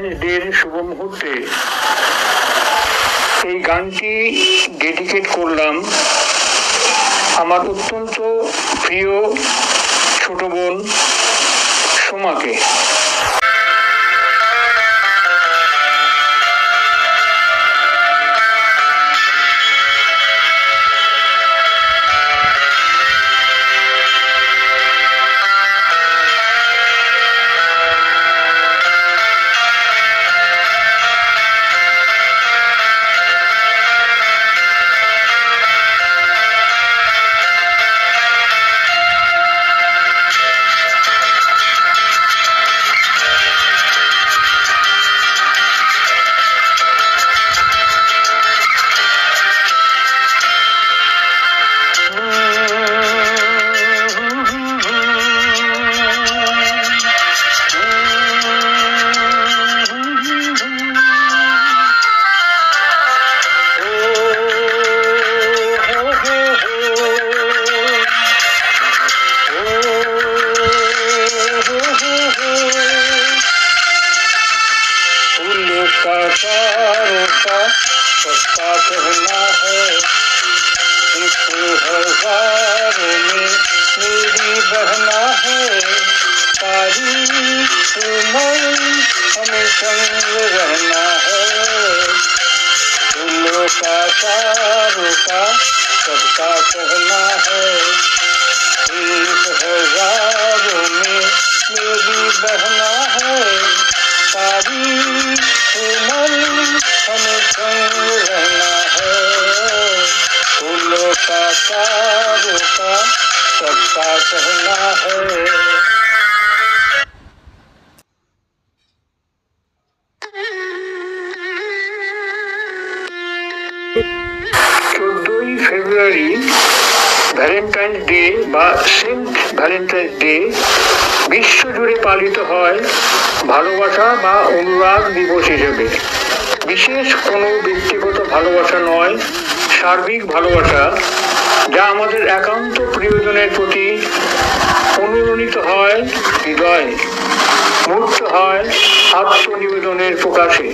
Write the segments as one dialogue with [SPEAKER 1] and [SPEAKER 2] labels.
[SPEAKER 1] ডের শুভ মুহূর্তে। এই গানটি ডেডিকেট করলাম আমার অত্যন্ত প্রিয় ছোট বোন সোমাকে। सबका है एक हज़ारों में मेरी बहना है सारी उम्र हमें संग रहना है फूलों का चारों का सबका कहना है एक हज़ारों में मेरी बहना है सारी उम्र हमें संग रहना है फूलों का चारों का सबका कहना है চোদ্দই ফেব্রুয়ারি ভ্যালেন্টাইন্স ডে বা সেন্ট ভ্যালেন্টাইন্স ডে বিশ্বজুড়ে পালিত হয় ভালোবাসা বা অনুরাগ দিবস হিসেবে বিশেষ কোনো ব্যক্তিগত ভালোবাসা নয়, সার্বিক ভালোবাসা, যা আমাদের একান্ত প্রিয়জনের প্রতি অনুরণিত হয়, হৃদয় মূর্ত হয় আত্মনিবেদনের প্রকাশে।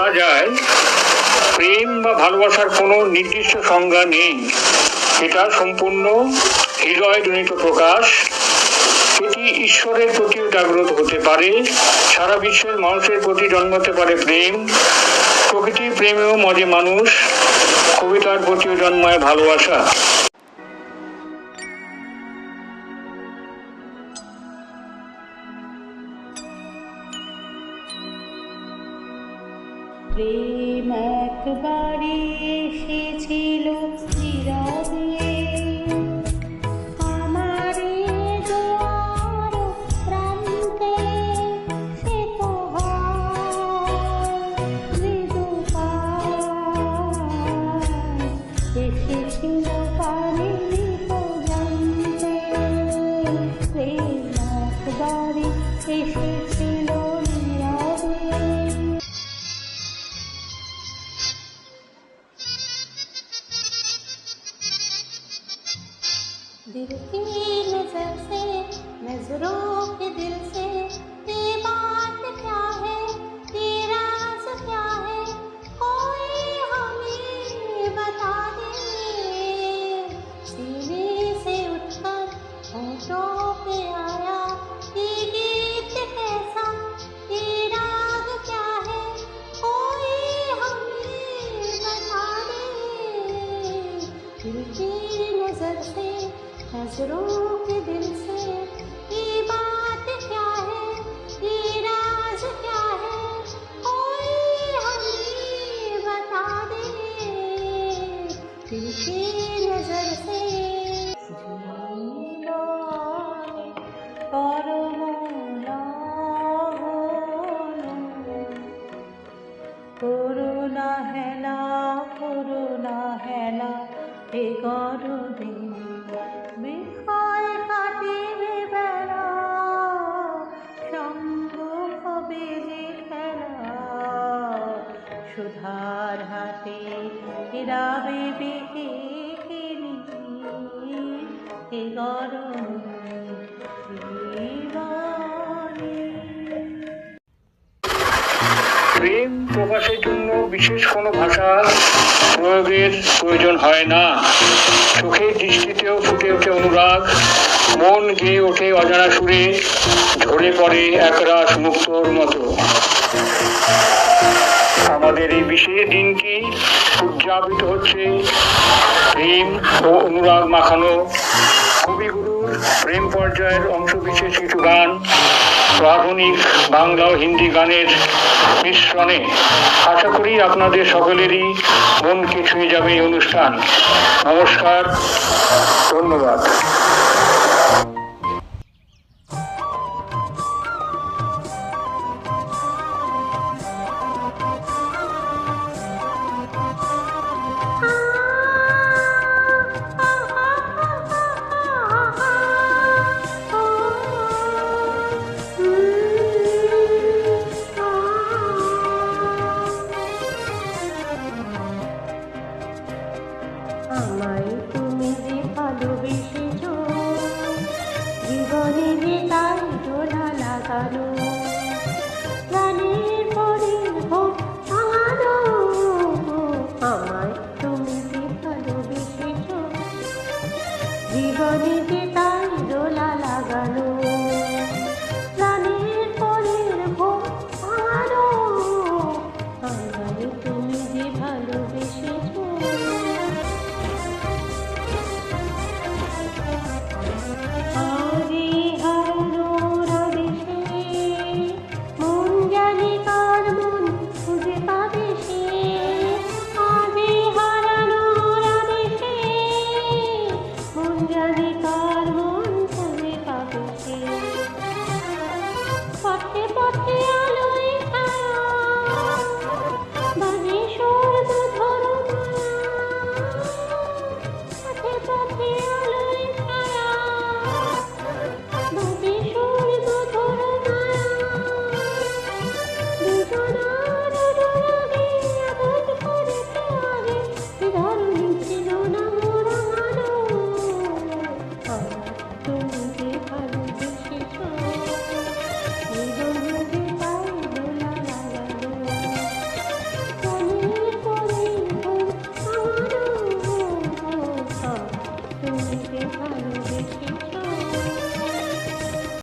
[SPEAKER 1] বলা যায়, প্রেম বা ভালোবাসার কোনো নির্দিষ্ট সংজ্ঞা নেই। এটা সম্পূর্ণ হৃদয়জনিত প্রকাশ। এটি ঈশ্বরের প্রতিও জাগ্রত হতে পারে। সারা বিশ্বের মানুষের প্রতি জন্মাতে পারে প্রেম। প্রকৃতির প্রেমেও মজে মানুষ। কবিতার প্রতিও জন্মায় ভালোবাসা।
[SPEAKER 2] প্রেম একবারে এসেছিল। করুণা হেলা করুণা হেলা এ গরবে বিষয় কাটিবে বেলা। সঙ্গ হবে যে খেলা, সুধার হাতে এরাবে বেঁকে এ গরমে
[SPEAKER 1] প্রকাশের জন্য বিশেষ কোনো ভাষা প্রয়োগের প্রয়োজন হয় না। চোখের দৃষ্টিতেও ফুটে ওঠে অনুরাগ, মন গেয়ে ওঠে অজানা সুরে, ঝরে পড়ে একরাশ মুক্তর মতো। আমাদের এই বিশেষ দিনটি উদযাপিত হচ্ছে প্রেম ও অনুরাগ মাখানো। কবিগুরুর প্রেম পর্যায়ের অংশ বিশেষ কিছু গান। আধুনিক বাংলা ও হিন্দি গানের মিশ্রণে আশা করি আপনাদের সকলেরই মনকে ছুঁয়ে যাবে এই অনুষ্ঠান। নমস্কার, ধন্যবাদ।